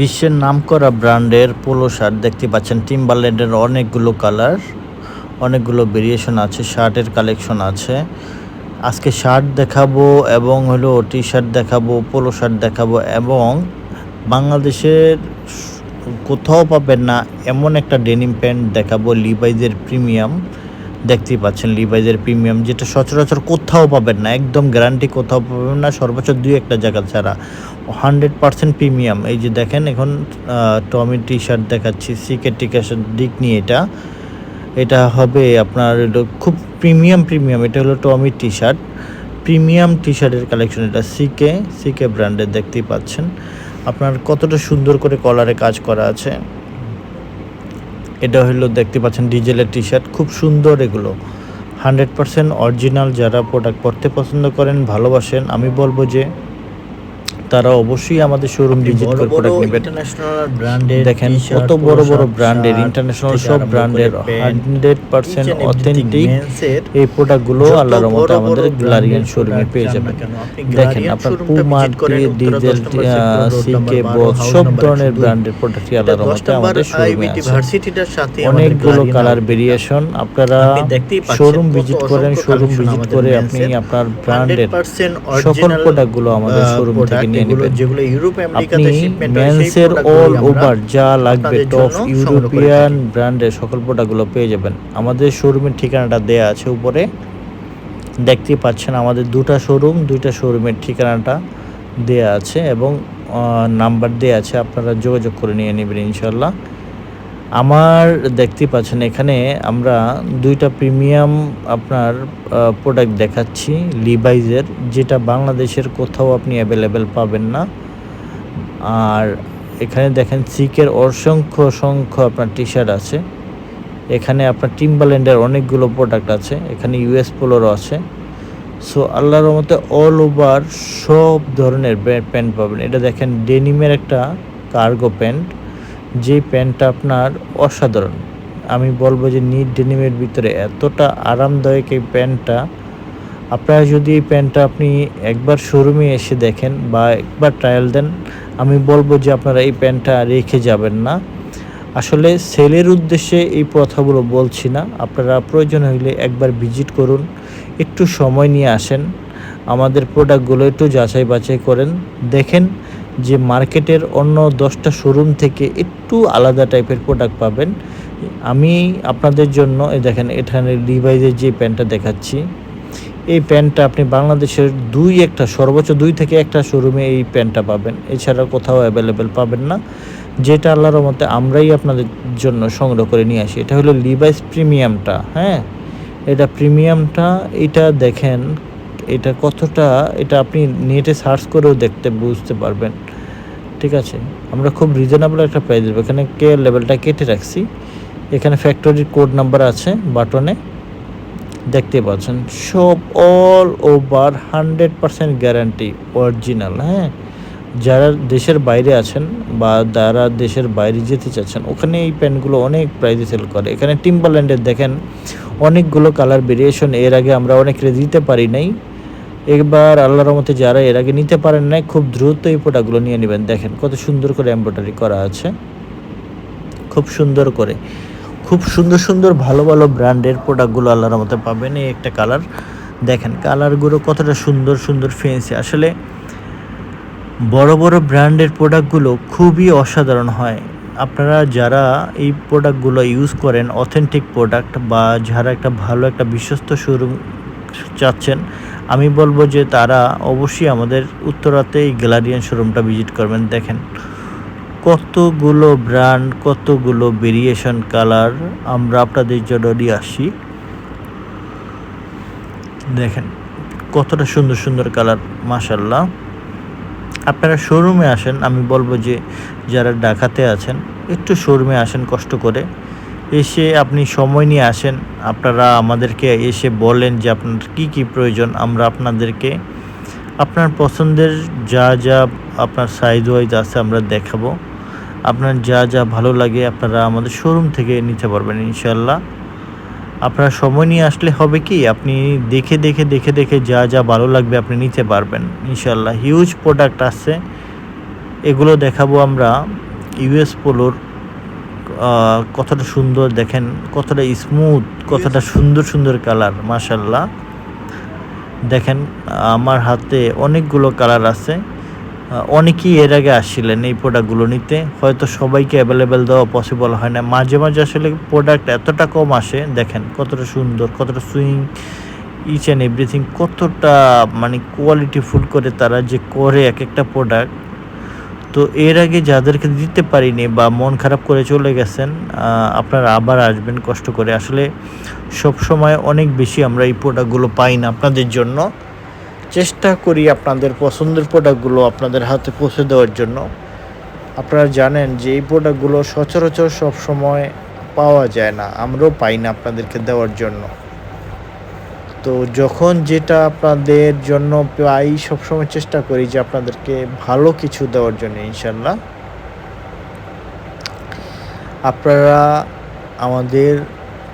বিশ্বের নামকরা ব্র্যান্ডের পোলো শার্ট দেখতে পাচ্ছেন। টিম্বারল্যান্ডের অনেকগুলো কালার, অনেকগুলো ভেরিয়েশন আছে, শার্টের কালেকশন আছে। আজকে শার্ট দেখাবো এবং হলো টি শার্ট দেখাবো, পোলো শার্ট দেখাবো এবং বাংলাদেশের কোথাও পাবেন না এমন একটা ডেনিম প্যান্ট দেখাবো লিভাইজের প্রিমিয়াম দেখতেই পাচ্ছেন লিভাইজের প্রিমিয়াম যেটা সচরাচর কোথাও পাবেন না, একদম গ্যারান্টি কোথাও পাবেন না, সর্বোচ্চ দুই একটা জায়গা ছাড়া। হান্ড্রেড পার্সেন্ট প্রিমিয়াম এই যে দেখেন এখন টমি টি শার্ট দেখাচ্ছি সিকে টি শার্ট দিক নিয়ে এটা। এটা হবে আপনার খুব প্রিমিয়াম প্রিমিয়াম এটা হলো Tommy T shirt premium T শার্টের কালেকশন এটা সিকে সিকে ব্র্যান্ডের দেখতেই পাচ্ছেন। আপনার কতটা সুন্দর করে কলারে কাজ করা আছে। এটা হলো দেখতে পাচ্ছেন ডিজেলের টি শার্ট খুব সুন্দর এগুলো। হান্ড্রেড পারসেন্ট অরিজিনাল যারা প্রোডাক্ট পরতে পছন্দ করেন, ভালোবাসেন, আমি বলব যে তারা অবশ্যই আমাদের শোরুম ভিজিট করে প্রোডাক্ট নেবেন ইন্টারন্যাশনাল ব্র্যান্ডের দেখেন কত বড় বড় ব্র্যান্ডের ইন্টারন্যাশনাল সব ব্র্যান্ডের হান্ড্রেড পার্সেন্ট অথেন্টিক এই প্রোডাক্টগুলো আল্লাহর রহমতে আমাদের গ্লারিয়ান শোরুমে পেয়ে যাবেন। দেখেন আপনার পুমা ডিজেল সিকে বস সব ধরনের ব্র্যান্ডের প্রোডাক্টই আল্লাহর রহমতে আমাদের শোরুমে আছে। অনেকগুলো কালার ভেরিয়েশন আপনারা শোরুম ভিজিট করেন শোরুম ভিজিট করে আপনি আপনার ব্র্যান্ডের 100% সকল প্রোডাক্টগুলো আমাদের শোরুম থেকে নিয়ে নেবেন। আপনি আমেরিকাতে shipment সেই মেন্সের অল ওভার যা লাগবে টপ জন্য সংগ্রহ করে ইউরোপিয়ান ব্র্যান্ডের সকল প্রোডাক্টগুলো পেয়ে যাবেন। আমাদের শোরুমের ঠিকানাটা দেয়া আছে উপরে। দেখতেই পাচ্ছেন আমাদের দুটা শোরুম দুইটা শোরুমের ঠিকানাটা দেয়া আছে এবং নাম্বার দেয়া আছে। আপনারা যোগাযোগ করে নিয়ে নেবেন ইনশাল্লাহ আমার দেখতে পাচ্ছেন, এখানে আমরা দুইটা প্রিমিয়াম আপনার প্রোডাক্ট দেখাচ্ছি লিভাইজের যেটা বাংলাদেশের কোথাও আপনি অ্যাভেলেবেল পাবেন না। আর এখানে দেখেন সিকের অসংখ্য অসংখ্য আপনার টি শার্ট আছে। এখানে আপনার টিম্বাল্যান্ডের অনেকগুলো প্রোডাক্ট আছে, এখানে ইউএস পোলোরও আছে। সো আল্লাহর মতে অল ওভার সব ধরনের প্যান্ট পাবেন। এটা দেখেন ডেনিমের একটা কার্গো প্যান্ট যে প্যান্টটা আপনার অসাধারণ। আমি বলব যে নিট ডেনিমের ভিতরে এতটা আরামদায়ক এই প্যান্টটা। আপনারা যদি এই প্যান্টটা আপনি একবার শোরুমে এসে দেখেন বা একবার ট্রায়াল দেন, আমি বলব যে আপনারা এই প্যান্টটা রেখে যাবেন না। আসলে সেলের উদ্দেশ্যে এই কথাগুলো বলছি না। আপনারা প্রয়োজন হইলে একবার ভিজিট করুন, একটু সময় নিয়ে আসেন। আমাদের প্রোডাক্টগুলো একটু যাচাই বাছাই করেন, দেখেন যে মার্কেটের অন্য দশটা শোরুম থেকে একটু আলাদা টাইপের প্রোডাক্ট পাবেন। আমি আপনাদের জন্য, এই দেখেন, এখানে ডিভাইসের যে প্যান্টটা দেখাচ্ছি, এই প্যান্টটা আপনি বাংলাদেশের দুই একটা, সর্বোচ্চ দুই থেকে একটা শোরুমে এই প্যান্টটা পাবেন। এছাড়া কোথাও অ্যাভেলেবেল পাবেন না। যেটা আল্লাহর মতে আমরাই আপনাদের জন্য সংগ্রহ করে নিয়ে আসি। এটা হলো লিভাইস প্রিমিয়ামটা হ্যাঁ? এটা প্রিমিয়ামটা এটা দেখেন, এটা কতটা, এটা আপনি নেটে সার্চ করেও দেখতে, বুঝতে পারবেন। ঠিক আছে, আমরা খুব রিজনেবল একটা প্রাইস দেবো। এখানে কে লেভেলটা কেটে রাখছি। এখানে ফ্যাক্টরির কোড নাম্বার আছে বাটনে দেখতে পাচ্ছেন, সব all over hundred percent guarantee original হ্যাঁ? যারা দেশের বাইরে আছেন বা যারা দেশের বাইরে যেতে চাচ্ছেন, ওখানে এই প্যান্টগুলো অনেক প্রাইজে সেল করে। এখানে টিম্বারল্যান্ডের দেখেন, অনেকগুলো কালার ভেরিয়েশন এর আগে আমরা অনেকে দিতে পারি নাই। এবার আল্লাহর মতে যারা এর আগে নিতে পারেন নাই, খুব দ্রুত এই প্রোডাক্টগুলো নিয়ে নেবেন। দেখেন কত সুন্দর করে এমব্রয়ডারি করা আছে। খুব সুন্দর করে। খুব সুন্দর সুন্দর ভালো ভালো ব্র্যান্ডের প্রোডাক্টগুলো আল্লাহর মতে পাবেন। এই একটা কালার। দেখেন কালারগুলো কতটা সুন্দর সুন্দর ফেন্সি আসলে বড় বড় ব্র্যান্ডের প্রোডাক্টগুলো খুবই অসাধারণ হয়। আপনারা যারা এই প্রোডাক্টগুলো ইউজ করেন অথেন্টিক প্রোডাক্ট বা যারা একটা ভালো একটা বিশ্বস্ত শোরুম চাচ্ছেন আমি বলব যে তারা অবশ্যই আমাদের উত্তরাতে এই গ্যালারিয়ান শোরুমটা ভিজিট করবেন। দেখেন, কতগুলো ব্র্যান্ড, কতগুলো ভেরিয়েশন কালার আমরা আপনাদের জন্য নিয়ে আসি দেখেন, কতটা সুন্দর সুন্দর কালার মাশাল্লাহ আপনারা শোরুমে আসেন, আমি বলব যে যারা ঢাকাতে আছেন, একটু শোরুমে আসেন কষ্ট করে। এসে আপনি সময় নিয়ে আসেন। আপনারা আমাদেরকে এসে বলেন যে আপনার কি কি প্রয়োজন, আমরা আপনাদেরকে, আপনার পছন্দের যা যা আপনার সাইজ ওয়াইজ আছে আমরা দেখাবো। আপনার যা যা ভালো লাগে আপনারা আমাদের শোরুম থেকে নিতে পারবেন ইনশাল্লাহ আপনার সময় নিয়ে আসলে হবে কি, আপনি দেখে দেখে দেখে দেখে যা যা ভালো লাগবে আপনি নিতে পারবেন ইনশাল্লাহ হিউজ প্রোডাক্ট আছে। এগুলো দেখাবো আমরা। ইউএস পোলোর কতটা সুন্দর দেখেন কতটা স্মুথ কতটা সুন্দর সুন্দর কালার মাশাল্লাহ দেখেন আমার হাতে অনেকগুলো কালার আছে। অনেকেই এর আগে আসছিলেন এই প্রোডাক্টগুলো নিতে। হয়তো সবাইকে অ্যাভেলেবেল দেওয়া পসিবল হয় না। মাঝে মাঝে আসলে প্রোডাক্ট এতটা কম আসে। দেখেন কতটা সুন্দর কতটা সুইং ইচ অ্যান্ড এভরিথিং কতটা মানে কোয়ালিটি ফুল করে তারা যে করে এক একটা প্রোডাক্ট তো এর আগে যাদেরকে দিতে পারিনি বা মন খারাপ করে চলে গেছেন আপনারা আবার আসবেন কষ্ট করে। আসলে সব সময় অনেক বেশি আমরা এই প্রোডাক্টগুলো পাই না আপনাদের জন্য। চেষ্টা করি আপনাদের পছন্দের প্রোডাক্টগুলো আপনাদের হাতে পৌঁছে দেওয়ার জন্য। আপনারা জানেন যে এই প্রোডাক্টগুলো সচরাচর সব সময় পাওয়া যায় না, আমরাও পাই না আপনাদেরকে দেওয়ার জন্য। তো যখন যেটা আপনাদের জন্য পাই সবসময় চেষ্টা করি যে আপনাদেরকে ভালো কিছু দেওয়ার জন্য ইনশাল্লাহ আপনারা আমাদের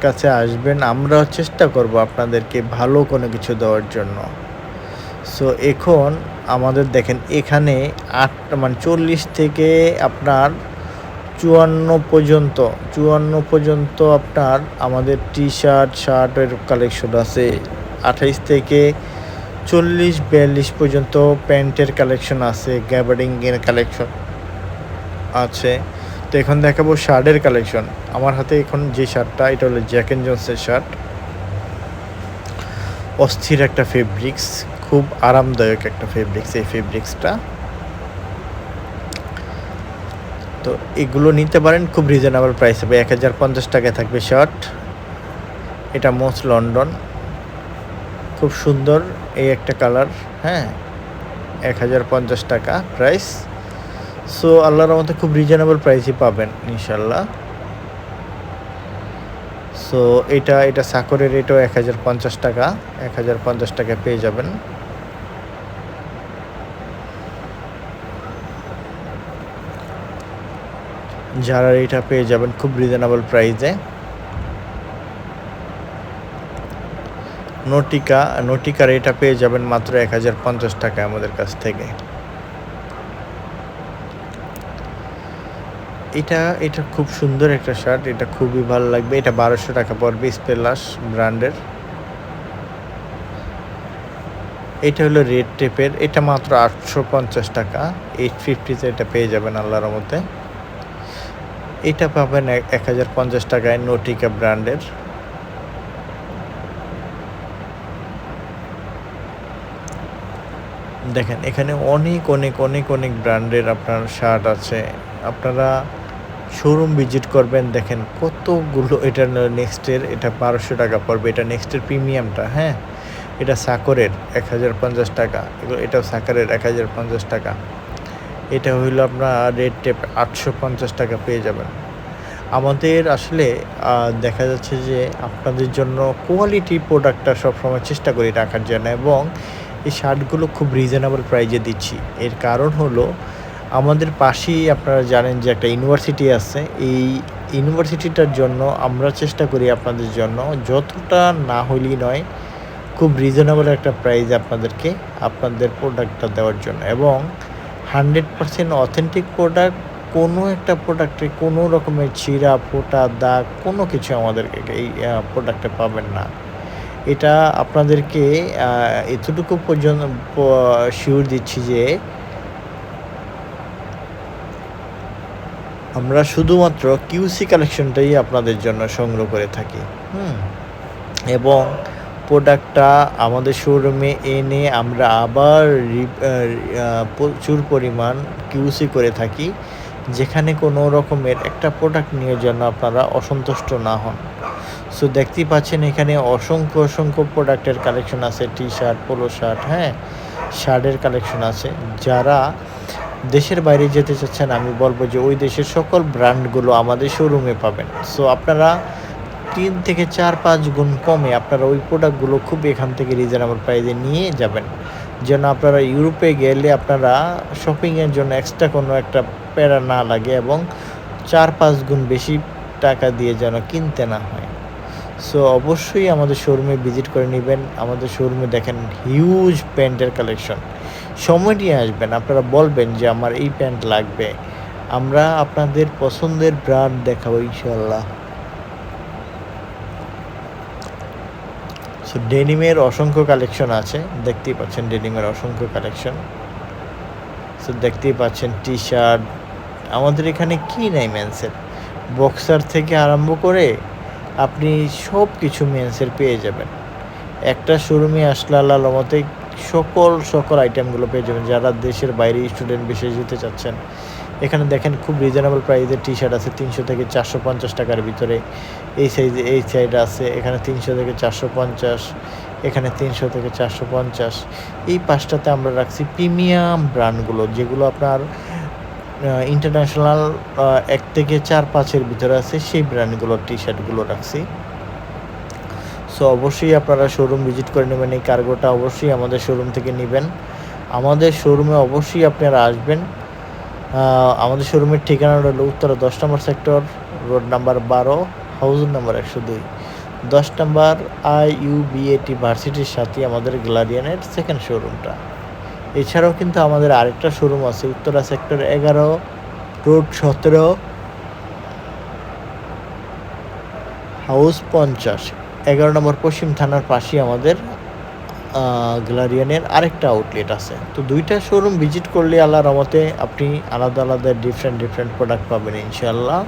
কাছে আসবেন আমরা চেষ্টা করব আপনাদেরকে ভালো কোনো কিছু দেওয়ার জন্য। সো এখন আমাদের দেখেন, এখানে আট মানে চল্লিশ থেকে আপনার চুয়ান্ন পর্যন্ত চুয়ান্ন পর্যন্ত আপনার আমাদের টি শার্ট শার্টের কালেকশন আছে। আঠাইশ থেকে চল্লিশ বিয়াল্লিশ পর্যন্ত প্যান্টের কালেকশন আছে, গ্যাবার্ডিংয়ের কালেকশন আছে। তো এখন দেখাবো শার্টের কালেকশন। আমার হাতে এখন যে শার্টটা, এটা হলো জ্যাক অ্যান্ড জন্সের শার্ট। অস্থির একটা ফেব্রিক্স, খুব আরামদায়ক একটা ফেব্রিক্স এই ফেব্রিক্সটা। তো এগুলো নিতে পারেন খুব রিজনেবল প্রাইস হবে এক হাজার পঞ্চাশ টাকায় থাকবে শার্ট। এটা মোস্ট লন্ডন। খুব সুন্দর এই একটা কালার হ্যাঁ এক হাজার পঞ্চাশ টাকা প্রাইস সো আল্লাহর মতো খুব রিজনেবল প্রাইসই পাবেন ইনশাল্লাহ সো এটা এটা সাকরের রেটও এক হাজার পঞ্চাশ টাকা, এক হাজার পঞ্চাশ টাকা পেয়ে যাবেন। যারা এটা পেয়ে যাবেন, খুব রিজনেবল প্রাইসে নটিকা, নটিকার এটা পেয়ে যাবেন মাত্র এক হাজার পঞ্চাশ টাকা আমাদের কাছ থেকে। এটা এটা খুব সুন্দর একটা শার্ট এটা খুবই ভালো লাগবে। এটা বারোশো টাকা পড়বে স্পেলাস ব্র্যান্ডের এটা হলো রেড টেপের এটা মাত্র আটশো পঞ্চাশ টাকা। এইট ফিফটিতে এটা পেয়ে যাবেন আল্লাহর মতে এটা পাবেন এক হাজার পঞ্চাশ টাকায় নোটিকা ব্র্যান্ডের দেখেন, এখানে অনেক অনেক অনেক অনেক ব্র্যান্ডের আপনার শার্ট আছে। আপনারা শোরুম ভিজিট করবেন, দেখেন কতগুলো এটা নেক্সটের এটা বারোশো টাকা পড়বে, এটা নেক্সটের প্রিমিয়ামটা হ্যাঁ? এটা সাকরের এক হাজার পঞ্চাশ টাকা, এগুলো, এটাও সাকরের এক হাজার পঞ্চাশ টাকা। এটা হইল আপনার রেড টেপ আটশো পঞ্চাশ টাকা পেয়ে যাবেন। আমাদের আসলে দেখা যাচ্ছে যে আপনাদের জন্য কোয়ালিটি প্রোডাক্টটা সবসময় চেষ্টা করি রাখার জন্য এবং এই শার্টগুলো খুব রিজনেবল প্রাইজে দিচ্ছি। এর কারণ হলো, আমাদের পাশেই আপনারা জানেন যে একটা ইউনিভার্সিটি আছে। এই ইউনিভার্সিটিটার জন্য আমরা চেষ্টা করি আপনাদের জন্য, যতটা না হইলেই নয়, খুব রিজনেবল একটা প্রাইস আপনাদেরকে আপনাদের প্রোডাক্টটা দেওয়ার জন্য। এবং হান্ড্রেড পার্সেন্ট অথেন্টিক প্রোডাক্ট কোনো একটা প্রোডাক্টে কোনো রকমের ছিঁড়া ফোটা, দাগ, কোনো কিছু আমাদেরকে এই প্রোডাক্টে পাবেন না। এটা আপনাদেরকে এতটুকু পর্যন্ত শিওর দিচ্ছি যে আমরা শুধুমাত্র কিউসি কালেকশনটাই আপনাদের জন্য সংগ্রহ করে থাকি, হুম? এবং প্রোডাক্টটা আমাদের শোরুমে এনে আমরা আবার প্রচুর পরিমাণ কিউসি করে থাকি, যেখানে কোনো রকমের একটা প্রোডাক্ট নিয়ে জন্য আপনারা অসন্তুষ্ট না হন। সো দেখতেই পাচ্ছেন এখানে অসংখ্য অসংখ্য প্রোডাক্টের কালেকশন আছে। টি শার্ট পোলো শার্ট হ্যাঁ শার্টের কালেকশন আছে। যারা দেশের বাইরে যেতে চাচ্ছেন, আমি বলব যে ওই দেশের সকল ব্র্যান্ডগুলো আমাদের শোরুমে পাবেন। সো আপনারা তিন থেকে চার পাঁচ গুণ কমে আপনারা ওই প্রোডাক্টগুলো খুব এখান থেকে রিজনেবল প্রাইজে নিয়ে যাবেন। যেন আপনারা ইউরোপে গেলে আপনারা শপিংয়ের জন্য এক্সট্রা কোনো একটা প্যারা না লাগে এবং চার পাঁচ গুণ বেশি টাকা দিয়ে যেন কিনতে না হয়। সো অবশ্যই আমাদের শোরুমে ভিজিট করে নেবেন। আমাদের শোরুমে দেখেন হিউজ প্যান্টের কালেকশন সময় নিয়ে আসবেন। আপনারা বলবেন যে আমার এই প্যান্ট লাগবে। আমরা আপনাদের পছন্দের ব্র্যান্ড দেখাবো ইনশাল্লাহ সো ডেনিমের অসংখ্য কালেকশন আছে। দেখতেই পাচ্ছেন ডেনিমের অসংখ্য কালেকশন সো দেখতেই পাচ্ছেন টি শার্ট আমাদের এখানে কি নাই মেন্সের বক্সার থেকে আরম্ভ করে আপনি সব কিছু মেন্সের পেয়ে যাবেন। একটা শোরুমে আসলে আল্লাহ মতে সকল সকল আইটেমগুলো পেয়ে যাবেন। যারা দেশের বাইরে স্টুডেন্ট বিশেষ যেতে চাচ্ছেন, এখানে দেখেন খুব রিজনেবল প্রাইসের টি শার্ট আছে তিনশো থেকে চারশো পঞ্চাশ টাকার ভিতরে। এই সাইজে এই সাইড আছে, এখানে তিনশো থেকে চারশো পঞ্চাশ, এখানে তিনশো থেকে চারশো পঞ্চাশ। এই পাঁচটাতে আমরা রাখছি প্রিমিয়াম ব্র্যান্ডগুলো যেগুলো আপনার ইন্টারন্যাশনাল এক থেকে চার পাঁচের ভিতরে আছে, সেই ব্র্যান্ডগুলোর টি শার্টগুলো রাখছি। সো অবশ্যই আপনারা শোরুম ভিজিট করে নেবেন, এই কার্গোটা অবশ্যই আমাদের শোরুম থেকে নেবেন। আমাদের শোরুমে অবশ্যই আপনারা আসবেন। আমাদের শোরুমের ঠিকানা হলো উত্তরা দশ নম্বর সেক্টর রোড নাম্বার বারো হাউস নাম্বার একশো দুই। দশ নম্বর আই ইউ বিএটি ভার্সিটির সাথে আমাদের গ্লাডিয়ানের সেকেন্ড শোরুমটা এছাড়াও কিন্তু আমাদের আরেকটা শোরুম আছে, উত্তরা সেক্টর এগারো রোড সতেরো হাউস পঞ্চাশ। এগারো নম্বর পশ্চিম থানার পাশেই আমাদের গ্লারিয়ানের আরেকটা আউটলেট আছে। তো দুইটা শোরুম ভিজিট করলে আল্লাহ রহমতে আপনি আলাদা আলাদা ডিফারেন্ট ডিফারেন্ট প্রোডাক্ট পাবেন ইনশাল্লাহ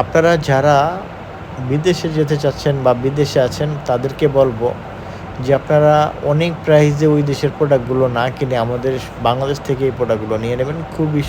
আপনারা যারা বিদেশে যেতে চাচ্ছেন বা বিদেশে আছেন, তাদেরকে বলব যে আপনারা অনেক প্রাইসে ওই দেশের প্রোডাক্টগুলো না কিনে আমাদের বাংলাদেশ থেকে এই প্রোডাক্টগুলো নিয়ে নেবেন। খুবই